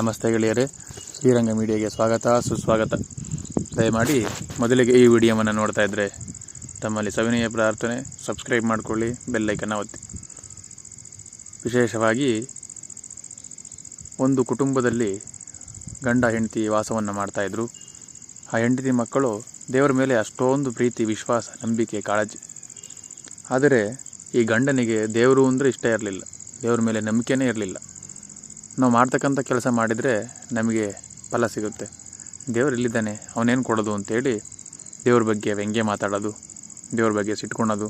ನಮಸ್ತೆ ಗೆಳೆಯರೇ, ಶ್ರೀರಂಗ ಮೀಡಿಯಾಗೆ ಸ್ವಾಗತ, ಸುಸ್ವಾಗತ. ದಯಮಾಡಿ ಮೊದಲಿಗೆ ಈ ವಿಡಿಯೋವನ್ನು ನೋಡ್ತಾ ಇದ್ದರೆ ತಮ್ಮಲ್ಲಿ ಸವಿನಯ ಪ್ರಾರ್ಥನೆ, ಸಬ್ಸ್ಕ್ರೈಬ್ ಮಾಡಿಕೊಳ್ಳಿ ಬೆಲ್ಲೈಕನ್ನು ಒತ್ತಿ. ವಿಶೇಷವಾಗಿ ಒಂದು ಕುಟುಂಬದಲ್ಲಿ ಗಂಡ ಹೆಂಡತಿ ವಾಸವನ್ನು ಮಾಡ್ತಾಯಿದ್ರು ಆ ಹೆಂಡತಿ ಮಕ್ಕಳು ದೇವರ ಮೇಲೆ ಅಷ್ಟೊಂದು ಪ್ರೀತಿ, ವಿಶ್ವಾಸ, ನಂಬಿಕೆ, ಕಾಳಜಿ. ಆದರೆ ಈ ಗಂಡನಿಗೆ ದೇವರು ಅಂದರೆ ಇಷ್ಟ ಇರಲಿಲ್ಲ. ದೇವರ ಮೇಲೆ ನಂಬಿಕೆನೇ ಇರಲಿಲ್ಲ. ನಾವು ಮಾಡ್ತಕ್ಕಂಥ ಕೆಲಸ ಮಾಡಿದರೆ ನಮಗೆ ಫಲ ಸಿಗುತ್ತೆ. ದೇವರು ಇಲ್ಲಿದ್ದಾನೆ, ಅವನೇನು ಕೊಡೋದು ಅಂತೇಳಿ ದೇವ್ರ ಬಗ್ಗೆ ವ್ಯಂಗ್ಯ ಮಾತಾಡೋದು, ದೇವ್ರ ಬಗ್ಗೆ ಸಿಟ್ಕೊಳೋದು,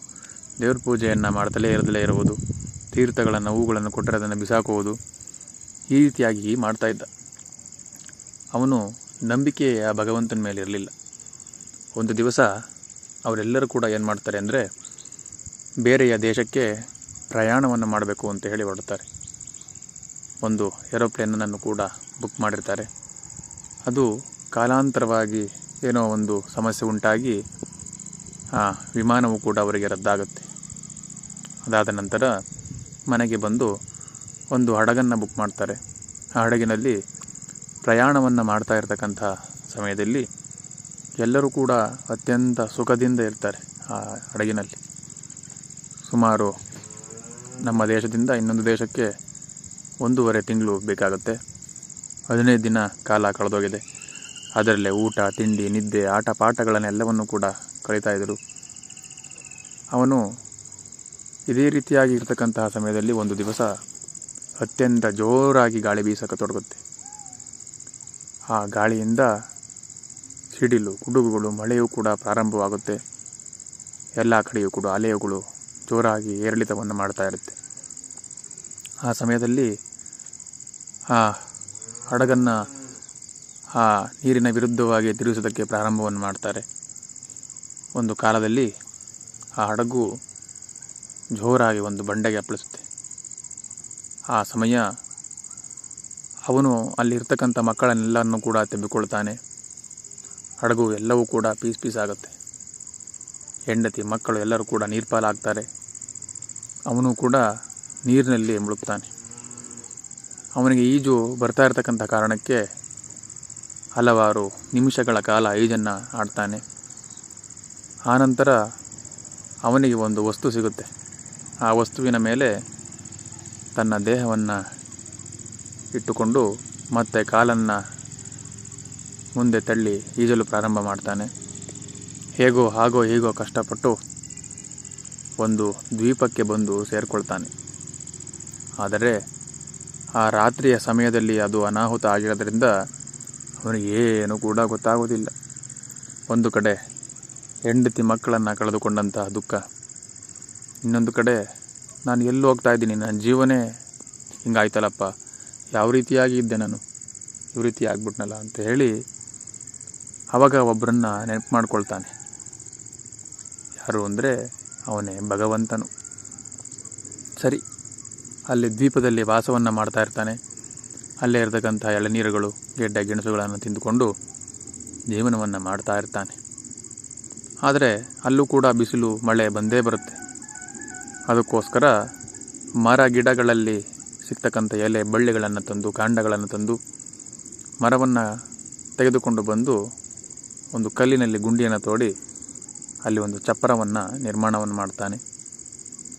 ದೇವ್ರ ಪೂಜೆಯನ್ನು ಮಾಡ್ತಲೇ ಇರದಲೇ ಇರುವುದು ತೀರ್ಥಗಳನ್ನು, ಹೂಗಳನ್ನು ಕೊಟ್ಟರೆ ಅದನ್ನು ಬಿಸಾಕುವುದು ಈ ರೀತಿಯಾಗಿ ಮಾಡ್ತಾ ಇದ್ದ. ಅವನು ನಂಬಿಕೆಯ ಭಗವಂತನ ಮೇಲೆ ಇರಲಿಲ್ಲ. ಒಂದು ದಿವಸ ಅವರೆಲ್ಲರೂ ಕೂಡ ಏನು ಮಾಡ್ತಾರೆ ಅಂದರೆ ಬೇರೆಯ ದೇಶಕ್ಕೆ ಪ್ರಯಾಣವನ್ನು ಮಾಡಬೇಕು ಅಂತ ಹೇಳಿ ಹೊರಡ್ತಾರೆ. ಒಂದು ಏರೋಪ್ಲೇನನ್ನು ಕೂಡ ಬುಕ್ ಮಾಡಿರ್ತಾರೆ. ಅದು ಕಾಲಾಂತರವಾಗಿ ಏನೋ ಒಂದು ಸಮಸ್ಯೆ ಉಂಟಾಗಿ, ಆ ವಿಮಾನವು ಕೂಡ ಅವರಿಗೆ ರದ್ದಾಗುತ್ತೆ. ಅದಾದ ನಂತರ ಮನೆಗೆ ಬಂದು ಒಂದು ಹಡಗನ್ನು ಬುಕ್ ಮಾಡ್ತಾರೆ. ಆ ಹಡಗಿನಲ್ಲಿ ಪ್ರಯಾಣವನ್ನು ಮಾಡ್ತಾ ಇರತಕ್ಕಂಥ ಸಮಯದಲ್ಲಿ ಎಲ್ಲರೂ ಕೂಡ ಅತ್ಯಂತ ಸುಖದಿಂದ ಇರ್ತಾರೆ ಆ ಹಡಗಿನಲ್ಲಿ. ಸುಮಾರು ನಮ್ಮ ದೇಶದಿಂದ ಇನ್ನೊಂದು ದೇಶಕ್ಕೆ ಒಂದೂವರೆ ತಿಂಗಳು ಬೇಕಾಗುತ್ತೆ. ಹದಿನೈದು ದಿನ ಕಾಲ ಕಳೆದೋಗಿದೆ. ಅದರಲ್ಲೇ ಊಟ, ತಿಂಡಿ, ನಿದ್ದೆ, ಆಟ ಪಾಠಗಳನ್ನೆಲ್ಲವನ್ನು ಕೂಡ ಕಳೀತಾ ಇದ್ದರು. ಅವನು ಇದೇ ರೀತಿಯಾಗಿ ಇರತಕ್ಕಂತಹ ಸಮಯದಲ್ಲಿ ಒಂದು ದಿವಸ ಅತ್ಯಂತ ಜೋರಾಗಿ ಗಾಳಿ ಬೀಸಕ್ಕೆ ತೊಡಗುತ್ತೆ. ಆ ಗಾಳಿಯಿಂದ ಸಿಡಿಲು, ಗುಡುಗುಗಳು, ಮಳೆಯೂ ಕೂಡ ಪ್ರಾರಂಭವಾಗುತ್ತೆ. ಎಲ್ಲ ಕಡೆಯೂ ಕೂಡ ಅಲೆಯುಗಳು ಜೋರಾಗಿ ಏರಿಳಿತವನ್ನು ಮಾಡ್ತಾ ಇರುತ್ತೆ. ಆ ಸಮಯದಲ್ಲಿ ಆ ಹಡಗನ್ನು ಆ ನೀರಿನ ವಿರುದ್ಧವಾಗಿ ತಿರುಗಿಸೋದಕ್ಕೆ ಪ್ರಾರಂಭವನ್ನು ಮಾಡ್ತಾರೆ. ಒಂದು ಕಾಲದಲ್ಲಿ ಆ ಹಡಗು ಜೋರಾಗಿ ಒಂದು ಬಂಡೆಗೆ ಅಪ್ಪಳಿಸುತ್ತೆ. ಆ ಸಮಯ ಅವನು ಅಲ್ಲಿರ್ತಕ್ಕಂಥ ಮಕ್ಕಳನ್ನೆಲ್ಲವನ್ನು ಕೂಡ ತೆಂಬಿಕೊಳ್ತಾನೆ ಹಡಗು ಎಲ್ಲವೂ ಕೂಡ ಪೀಸ್ ಪೀಸ್ ಆಗುತ್ತೆ. ಹೆಂಡತಿ ಮಕ್ಕಳು ಎಲ್ಲರೂ ಕೂಡ ನೀರ್ಪಾಲಾಗ್ತಾರೆ. ಅವನು ಕೂಡ ನೀರಿನಲ್ಲಿ ಮುಳುಗ್ತಾನೆ. ಅವನಿಗೆ ಈಜು ಬರ್ತಾ ಇರತಕ್ಕಂಥ ಕಾರಣಕ್ಕೆ ಹಲವಾರು ನಿಮಿಷಗಳ ಕಾಲ ಈಜನ್ನು ಆಡ್ತಾನೆ. ಆನಂತರ ಅವನಿಗೆ ಒಂದು ವಸ್ತು ಸಿಗುತ್ತೆ. ಆ ವಸ್ತುವಿನ ಮೇಲೆ ತನ್ನ ದೇಹವನ್ನು ಇಟ್ಟುಕೊಂಡು ಮತ್ತೆ ಕಾಲನ್ನು ಮುಂದೆ ತಳ್ಳಿ ಈಜಲು ಪ್ರಾರಂಭ ಮಾಡ್ತಾನೆ. ಹೇಗೋ ಹಾಗೋ ಹೀಗೋ ಕಷ್ಟಪಟ್ಟು ಒಂದು ದ್ವೀಪಕ್ಕೆ ಬಂದು ಸೇರಿಕೊಳ್ತಾನೆ. ಆದರೆ ಆ ರಾತ್ರಿಯ ಸಮಯದಲ್ಲಿ ಅದು ಅನಾಹುತ ಆಗಿರೋದ್ರಿಂದ ಅವನಿಗೆ ಏನು ಕೂಡ ಗೊತ್ತಾಗೋದಿಲ್ಲ. ಒಂದು ಕಡೆ ಹೆಂಡತಿ ಮಕ್ಕಳನ್ನು ಕಳೆದುಕೊಂಡಂತಹ ದುಃಖ. ಇನ್ನೊಂದು ಕಡೆ ನಾನು ಎಲ್ಲಿ ಹೋಗ್ತಾ ಇದ್ದೀನಿ, ನನ್ನ ಜೀವನೇ ಹಿಂಗಾಯ್ತಲ್ಲಪ್ಪ. ಯಾವ ರೀತಿಯಾಗಿ ಇದ್ದೆ ನಾನು? ಈ ರೀತಿ ಆಗ್ಬಿಟ್ನಲ್ಲ ಅಂತ ಹೇಳಿ ಅವಾಗ ಒಬ್ಬರನ್ನ ನೆನಪು ಮಾಡ್ಕೊಳ್ತಾನೆ. ಯಾರು ಅಂದರೆ ಅವನೇ ಭಗವಂತನು. ಸರಿ ಅಲ್ಲಿ ದ್ವೀಪದಲ್ಲಿ ವಾಸವನ್ನು ಮಾಡ್ತಾ ಇರ್ತಾನೆ. ಅಲ್ಲೇ ಇರತಕ್ಕಂಥ ಎಳನೀರುಗಳು, ಗೆಡ್ಡೆ, ಗೆಣಸುಗಳನ್ನು ತಿಂದುಕೊಂಡು ಜೀವನವನ್ನು ಮಾಡ್ತಾ ಇರ್ತಾನೆ. ಆದರೆ ಅಲ್ಲೂ ಕೂಡ ಬಿಸಿಲು, ಮಳೆ ಬಂದೇ ಬರುತ್ತೆ. ಅದಕ್ಕೋಸ್ಕರ ಮರ ಗಿಡಗಳಲ್ಲಿ ಸಿಗ್ತಕ್ಕಂಥ ಎಲೆ ಬಳ್ಳಿಗಳನ್ನು ತಂದು, ಕಾಂಡಗಳನ್ನು ತಂದು ಮರವನ್ನು ತೆಗೆದುಕೊಂಡು ಬಂದು ಒಂದು ಕಲ್ಲಿನಲ್ಲಿ ಗುಂಡಿಯನ್ನು ತೋಡಿ ಅಲ್ಲಿ ಒಂದು ಚಪ್ಪರವನ್ನು ನಿರ್ಮಾಣವನ್ನು ಮಾಡ್ತಾನೆ.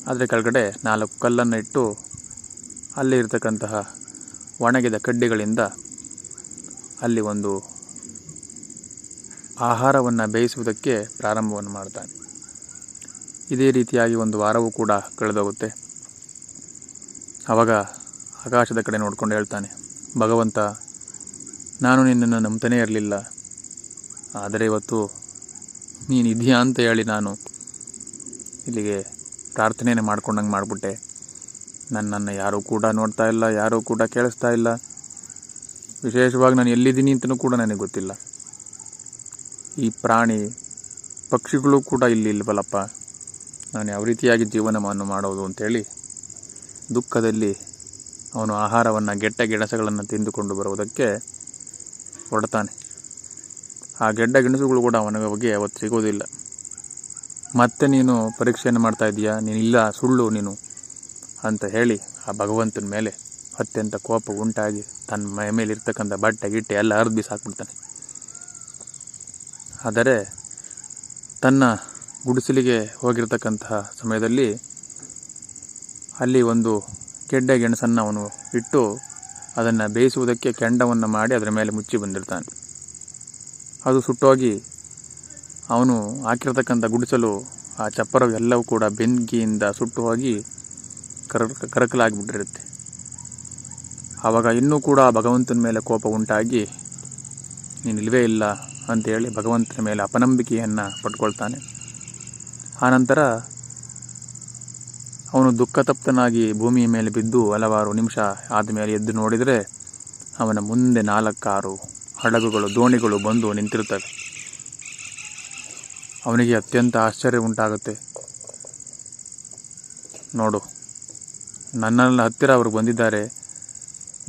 ಅದರ ಕೆಳಗಡೆ ನಾಲ್ಕು ಕಲ್ಲನ್ನು ಇಟ್ಟು ಅಲ್ಲಿ ಇರತಕ್ಕಂತಹ ಒಣಗಿದ ಕಡ್ಡಿಗಳಿಂದ ಅಲ್ಲಿ ಒಂದು ಆಹಾರವನ್ನು ಬೇಯಿಸುವುದಕ್ಕೆ ಪ್ರಾರಂಭವನ್ನು ಮಾಡ್ತಾನೆ. ಇದೇ ರೀತಿಯಾಗಿ ಒಂದು ವಾರವೂ ಕೂಡ ಕಳೆದೋಗುತ್ತೆ. ಆವಾಗ ಆಕಾಶದ ಕಡೆ ನೋಡ್ಕೊಂಡು ಹೇಳ್ತಾನೆ, ಭಗವಂತ, ನಾನು ನಿನ್ನನ್ನು ನಂಬ್ತಾನೇ ಇರಲಿಲ್ಲ. ಆದರೆ ಇವತ್ತು ನೀನು ಇದೆಯಾ ಅಂತ ಹೇಳಿ ನಾನು ಇಲ್ಲಿಗೆ ಪ್ರಾರ್ಥನೆಯನ್ನು ಮಾಡ್ಕೊಂಡಂಗೆ ಮಾಡಿಬಿಟ್ಟೆ. ನನ್ನನ್ನು ಯಾರೂ ಕೂಡ ನೋಡ್ತಾ ಇಲ್ಲ, ಯಾರೂ ಕೂಡ ಕೇಳಿಸ್ತಾ ಇಲ್ಲ. ವಿಶೇಷವಾಗಿ ನಾನು ಎಲ್ಲಿದ್ದೀನಿ ಅಂತಲೂ ಕೂಡ ನನಗೆ ಗೊತ್ತಿಲ್ಲ. ಈ ಪ್ರಾಣಿ ಪಕ್ಷಿಗಳು ಕೂಡ ಇಲ್ಲಿ ಇಲ್ವಲ್ಲಪ್ಪ. ನಾನು ಯಾವ ರೀತಿಯಾಗಿ ಜೀವನವನ್ನು ಮಾಡೋದು ಅಂತೇಳಿ ದುಃಖದಲ್ಲಿ ಅವನು ಆಹಾರವನ್ನು ಗೆಟ್ಟ ಗೆಣಸುಗಳನ್ನು ತಿಂದುಕೊಂಡು ಬರುವುದಕ್ಕೆ ಹೊಡ್ತಾನೆ ಆ ಗೆಡ್ಡ ಗೆಣಸುಗಳು ಕೂಡ ಅವನ ಬಗ್ಗೆ ಅವತ್ತು ಸಿಗೋದಿಲ್ಲ. ಮತ್ತೆ ನೀನು ಪರೀಕ್ಷೆಯನ್ನು ಮಾಡ್ತಾ ಇದ್ದೀಯಾ ನೀನಿಲ್ಲ ಸುಳ್ಳು ನೀನು ಅಂತ ಹೇಳಿ ಆ ಭಗವಂತನ ಮೇಲೆ ಅತ್ಯಂತ ಕೋಪ ಉಂಟಾಗಿ ತನ್ನ ಮೈ ಮೇಲಿರ್ತಕ್ಕಂಥ ಬಟ್ಟೆ, ಗಿಟ್ಟೆ ಎಲ್ಲ ಹರಿದು ಬಿಸಾಕ್ಬಿಡ್ತಾನೆ ಆದರೆ ತನ್ನ ಗುಡಿಸಲಿಗೆ ಹೋಗಿರ್ತಕ್ಕಂತಹ ಸಮಯದಲ್ಲಿ ಅಲ್ಲಿ ಒಂದು ಗೆಡ್ಡೆ ಗೆಣಸನ್ನು ಅವನು ಇಟ್ಟು ಅದನ್ನು ಬೇಯಿಸುವುದಕ್ಕೆ ಕೆಂಡವನ್ನು ಮಾಡಿ ಅದರ ಮೇಲೆ ಮುಚ್ಚಿ ಬಂದಿರ್ತಾನೆ. ಅದು ಸುಟ್ಟೋಗಿ ಅವನು ಹಾಕಿರ್ತಕ್ಕಂಥ ಗುಡಿಸಲು ಆ ಚಪ್ಪರ ಎಲ್ಲವೂ ಕೂಡ ಬೆಂಕಿಯಿಂದ ಸುಟ್ಟು ಹೋಗಿ ಕರ, ಕರಕಲಾಗಿಬಿಟ್ಟಿರುತ್ತೆ. ಆವಾಗ ಇನ್ನೂ ಕೂಡ ಭಗವಂತನ ಮೇಲೆ ಕೋಪ ಉಂಟಾಗಿ, ನೀನು ಇಲ್ವೇ ಇಲ್ಲ ಅಂತೇಳಿ ಭಗವಂತನ ಮೇಲೆ ಅಪನಂಬಿಕೆಯನ್ನು ಪಟ್ಕೊಳ್ತಾನೆ. ಆನಂತರ ಅವನು ದುಃಖತಪ್ತನಾಗಿ ಭೂಮಿಯ ಮೇಲೆ ಬಿದ್ದು ಹಲವಾರು ನಿಮಿಷ ಆದಮೇಲೆ ಎದ್ದು ನೋಡಿದರೆ ಅವನ ಮುಂದೆ ನಾಲ್ಕಾರು ಹಡಗುಗಳು, ದೋಣಿಗಳು ಬಂದು ನಿಂತಿರುತ್ತವೆ. ಅವನಿಗೆ ಅತ್ಯಂತ ಆಶ್ಚರ್ಯ ಉಂಟಾಗುತ್ತೆ. ನೋಡು ನನ್ನ ಹತ್ತಿರ ಅವರು ಬಂದಿದ್ದಾರೆ.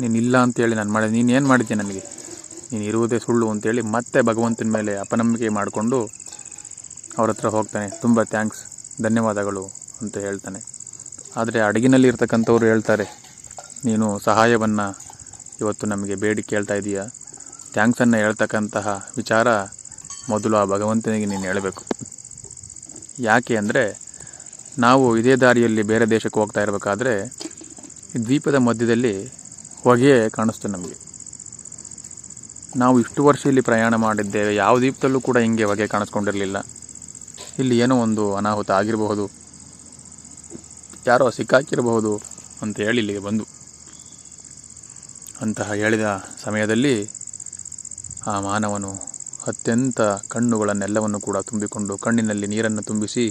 ನೀನು ಇಲ್ಲ ಅಂತೇಳಿ ನಾನು ಮಾಡಿದೆ ನೀನು ಏನು ಮಾಡಿದ್ದೆ ನನಗೆ? ನೀನು ಇರುವುದೇ ಸುಳ್ಳು ಅಂತೇಳಿ ಮತ್ತೆ ಭಗವಂತನ ಮೇಲೆ ಅಪನಂಬಿಕೆ ಮಾಡಿಕೊಂಡು ಅವ್ರ ಹತ್ರ ಹೋಗ್ತಾನೆ. ತುಂಬ ಥ್ಯಾಂಕ್ಸ್ ಧನ್ಯವಾದಗಳು ಅಂತ ಹೇಳ್ತಾನೆ. ಆದರೆ ಅಡಗಿನಲ್ಲಿ ಇರ್ತಕ್ಕಂಥವ್ರು ಹೇಳ್ತಾರೆ, ನೀನು ಸಹಾಯವನ್ನು ಇವತ್ತು ನಮಗೆ ಬೇಡಿ ಕೇಳ್ತಾ ಇದೀಯ? ಥ್ಯಾಂಕ್ಸನ್ನು ಹೇಳ್ತಕ್ಕಂತಹ ವಿಚಾರ ಮೊದಲು ಆ ಭಗವಂತನಿಗೆ ನೀನು ಹೇಳಬೇಕು. ಯಾಕೆ ಅಂದರೆ ನಾವು ಇದೇ ದಾರಿಯಲ್ಲಿ ಬೇರೆ ದೇಶಕ್ಕೆ ಹೋಗ್ತಾ ಇರಬೇಕಾದ್ರೆ ದ್ವೀಪದ ಮಧ್ಯದಲ್ಲಿ ಹೊಗೆ ಕಾಣಿಸ್ತು ನಮಗೆ. ನಾವು ಇಷ್ಟು ವರ್ಷ ಇಲ್ಲಿ ಪ್ರಯಾಣ ಮಾಡಿದ್ದೇವೆ, ಯಾವ ದ್ವೀಪದಲ್ಲೂ ಕೂಡ ಹಿಂಗೆ ಹೊಗೆ ಕಾಣಿಸ್ಕೊಂಡಿರಲಿಲ್ಲ. ಇಲ್ಲಿ ಏನೋ ಒಂದು ಅನಾಹುತ ಆಗಿರಬಹುದು, ಯಾರೋ ಸಿಕ್ಕಾಕಿರಬಹುದು ಅಂತ ಹೇಳಿ ಇಲ್ಲಿಗೆ ಬಂದು. ಅಂತಹ ಹೇಳಿದ ಸಮಯದಲ್ಲಿ ಆ ಮಾನವನು ಅತ್ಯಂತ ಕಣ್ಣುಗಳನ್ನೆಲ್ಲವನ್ನು ಕೂಡ ತುಂಬಿಕೊಂಡು ಕಣ್ಣಿನಲ್ಲಿ ನೀರನ್ನು ತುಂಬಿಸಿ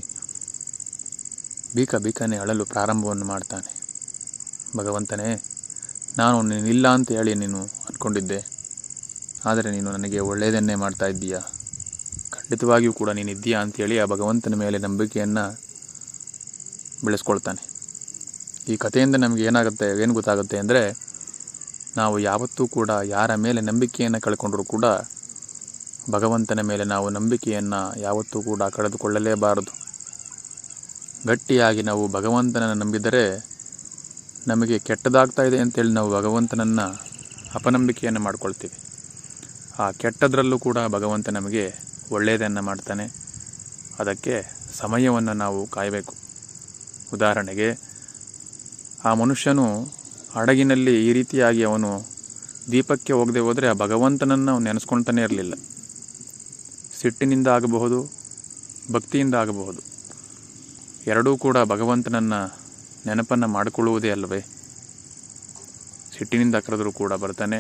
ಬೀಕ ಬೀಕನೆ ಅಳಲು ಪ್ರಾರಂಭವನ್ನು ಮಾಡ್ತಾನೆ. ಭಗವಂತನೇ, ನಾನು ನೀನಿಲ್ಲ ಅಂತ ಹೇಳಿ ನೀನು ಅಂದ್ಕೊಂಡಿದ್ದೆ. ಆದರೆ ನೀನು ನನಗೆ ಒಳ್ಳೆಯದನ್ನೇ ಮಾಡ್ತಾ ಇದ್ದೀಯಾ? ಖಂಡಿತವಾಗಿಯೂ ಕೂಡ ನೀನಿದ್ದೀಯಾ ಅಂತೇಳಿ ಆ ಭಗವಂತನ ಮೇಲೆ ನಂಬಿಕೆಯನ್ನು ಬೆಳೆಸ್ಕೊಳ್ತಾನೆ. ಈ ಕಥೆಯಿಂದ ನಮಗೆ ಏನಾಗುತ್ತೆ, ಏನು ಗೊತ್ತಾಗುತ್ತೆ ಅಂದರೆ, ನಾವು ಯಾವತ್ತೂ ಕೂಡ ಯಾರ ಮೇಲೆ ನಂಬಿಕೆಯನ್ನು ಕಳ್ಕೊಂಡ್ರೂ ಕೂಡ ಭಗವಂತನ ಮೇಲೆ ನಾವು ನಂಬಿಕೆಯನ್ನು ಯಾವತ್ತೂ ಕೂಡ ಕಳೆದುಕೊಳ್ಳಲೇಬಾರದು. ಗಟ್ಟಿಯಾಗಿ ನಾವು ಭಗವಂತನನ್ನು ನಂಬಿದರೆ ನಮಗೆ ಕೆಟ್ಟದಾಗ್ತಾ ಇದೆ ಅಂತೇಳಿ ನಾವು ಭಗವಂತನನ್ನು ಅಪನಂಬಿಕೆಯನ್ನು ಮಾಡಿಕೊಳ್ತೀವಿ. ಆ ಕೆಟ್ಟದರಲ್ಲೂ ಕೂಡ ಭಗವಂತ ನಮಗೆ ಒಳ್ಳೆಯದನ್ನು ಮಾಡ್ತಾನೆ. ಅದಕ್ಕೆ ಸಮಯವನ್ನು ನಾವು ಕಾಯಬೇಕು. ಉದಾಹರಣೆಗೆ, ಆ ಮನುಷ್ಯನು ಹಡಗಿನಲ್ಲಿ ಈ ರೀತಿಯಾಗಿ ಅವನು ದೀಪಕ್ಕೆ ಹೋಗದೆ ಹೋದರೆ ಆ ಭಗವಂತನನ್ನು ಅವನು ನೆನೆಸ್ಕೊಳ್ತಾನೆ ಇರಲಿಲ್ಲ. ಸಿಟ್ಟಿನಿಂದ ಆಗಬಹುದು, ಭಕ್ತಿಯಿಂದ ಆಗಬಹುದು. ಎರಡೂ ಕೂಡ ಭಗವಂತನನ್ನು ನೆನಪನ್ನು ಮಾಡಿಕೊಳ್ಳುವುದೇ ಅಲ್ಲವೇ? ಸಿಟ್ಟಿನಿಂದ ಕರೆದರೂ ಕೂಡ ಬರ್ತಾನೆ,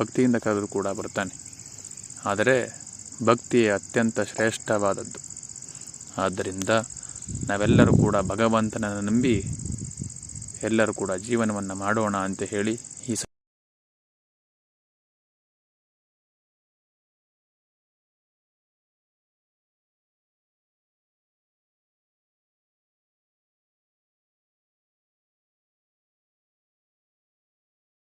ಭಕ್ತಿಯಿಂದ ಕರೆದರೂ ಕೂಡ ಬರ್ತಾನೆ. ಆದರೆ ಭಕ್ತಿ ಅತ್ಯಂತ ಶ್ರೇಷ್ಠವಾದದ್ದು. ಆದ್ದರಿಂದ ನಾವೆಲ್ಲರೂ ಕೂಡ ಭಗವಂತನನ್ನು ನಂಬಿ ಎಲ್ಲರೂ ಕೂಡ ಜೀವನವನ್ನು ಮಾಡೋಣ ಅಂತ ಹೇಳಿ ಈ